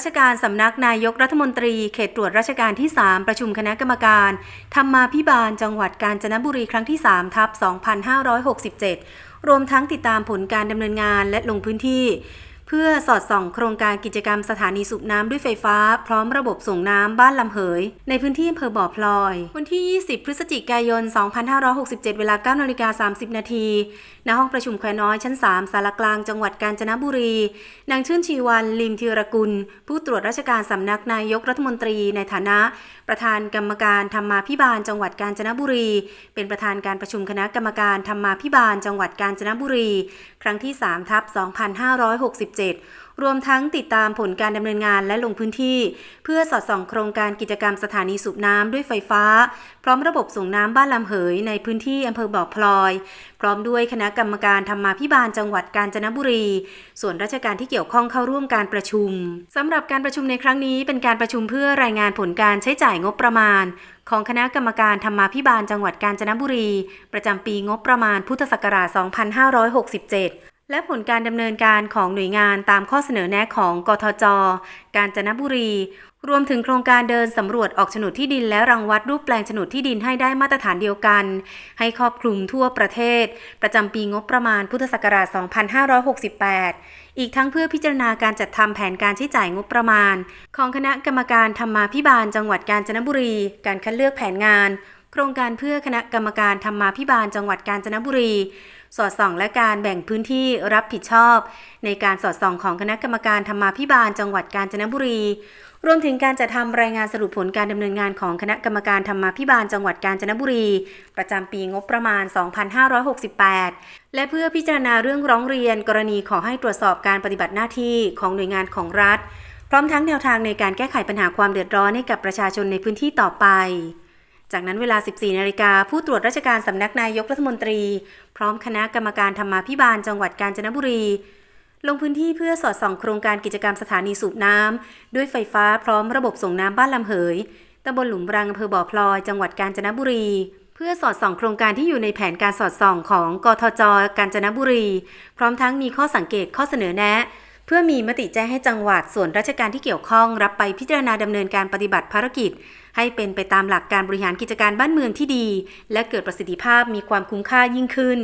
รัชการสำนักนายกรัฐมนตรี เขตตรวจราชการที่ 3 ประชุมคณะกรรมการธรรมาพิบาลจังหวัดกาญจนบุรีครั้งที่3ทับ2567 รวมทั้งติดตามผลการดำเนินงานและลงพื้นที่ เพื่อสอดส่องโครงการกิจกรรมสถานีสูบน้ำด้วยไฟฟ้า พร้อมระบบส่งน้ำบ้านลำเหย ในพื้นที่อำเภอบ่อพลอย วันที่ 20 พฤศจิกายน 2567 เวลา9นาฬิกา30 นาทีณห้องประชุมแควน้อยชั้น 3 สารกลางจังหวัดกาญจนบุรี นางชื่นชีวันลิมธีรกุล ผู้ตรวจราชการสำนักนายกรัฐมนตรีในฐานะ ประธานกรรมการธรรมาพิบาลจังหวัดกาญจนบุรี เป็นประธานการประชุมคณะกรรมการธรรมาพิบาลจังหวัดกาญจนบุรี ครั้งที่3ทับ2567รวมทั้งติดตามผลการดำเนินงานและลงพื้นที่ เพื่อสอดส่องโครงการกิจกรรมสถานีสูบน้ำด้วยไฟฟ้า พร้อมระบบส่งน้ำบ้านลำเหยในพื้นที่อำเภอบ่อพลอย พร้อมด้วยคณะกรรมการธรรมาพิบาลจังหวัดกาญจนบุรี ส่วนราชการที่เกี่ยวข้องเข้าร่วมการประชุมสำหรับการประชุมในครั้งนี้เป็นการประชุมเพื่อรายงานผลการใช้จ่ายงบประมาณของคณะกรรมการธรรมาพิบาลจังหวัดกาญจนบุรี ประจำปีงบประมาณพุทธศักราช 2567 และผลการดำเนินการของหน่วยงานตามข้อเสนอแนะของกทจ กาญจนบุรี รวมถึงโครงการเดินสำรวจออกโฉนดที่ดิน และรังวัดรูปแปลงโฉนดที่ดินให้ได้มาตรฐานเดียวกัน ให้ครอบคลุมทั่วประเทศ ประจำปีงบประมาณพุทธศักราช 2568 อีกทั้งเพื่อพิจารณาการจัดทำแผนการใช้จ่ายงบประมาณ ของคณะกรรมการธรรมาพิบาลจังหวัดกาญจนบุรี การคัดเลือกแผนงาน โครงการเพื่อคณะกรรมการธรรมาพิบาลจังหวัดกาญจนบุรี สอดส่องและการแบ่งพื้นที่รับผิดชอบ ในการสอดส่องของคณะกรรมการธรรมาพิบาลจังหวัดกาญจนบุรี รวมถึงการจัดทำรายงานสรุปผลการดำเนินงานของคณะกรรมการธรรมาพิบาลจังหวัดกาญจนบุรี ประจำปีงบประมาณ 2568 และเพื่อพิจารณาเรื่องร้องเรียน กรณีขอให้ตรวจสอบการปฏิบัติหน้าที่ของหน่วยงานของรัฐ พร้อมทั้งแนวทางในการแก้ไขปัญหาความเดือดร้อนให้กับประชาชนในพื้นที่ต่อไป จากนั้นเวลา 14 นาฬิกาผู้ตรวจราชการสำนักนายกรัฐมนตรี พร้อมคณะกรรมการธรรมาพิบาลจังหวัดกาญจนบุรี ลงพื้นที่เพื่อสอดส่องโครงการกิจกรรมสถานีสูบน้ำด้วยไฟฟ้าพร้อมระบบส่งน้ำบ้านลำเหยตำบลหลุมรังอำเภอบ่อพลอย จังหวัดกาญจนบุรี เพื่อสอดส่องโครงการที่อยู่ในแผนการสอดส่องของกทจกาญจนบุรี พร้อมทั้งมีข้อสังเกตข้อเสนอแนะ พื่อมีมติแจ้งให้จังหวัดส่วนราชการที่เกี่ยวข้อง รับไปพิจารณาดำเนินการปฏิบัติภารกิจ ให้เป็นไปตามหลักการบริหารกิจการบ้านเมืองที่ดี และเกิดประสิทธิภาพมีความคุ้มค่ายิ่งขึ้น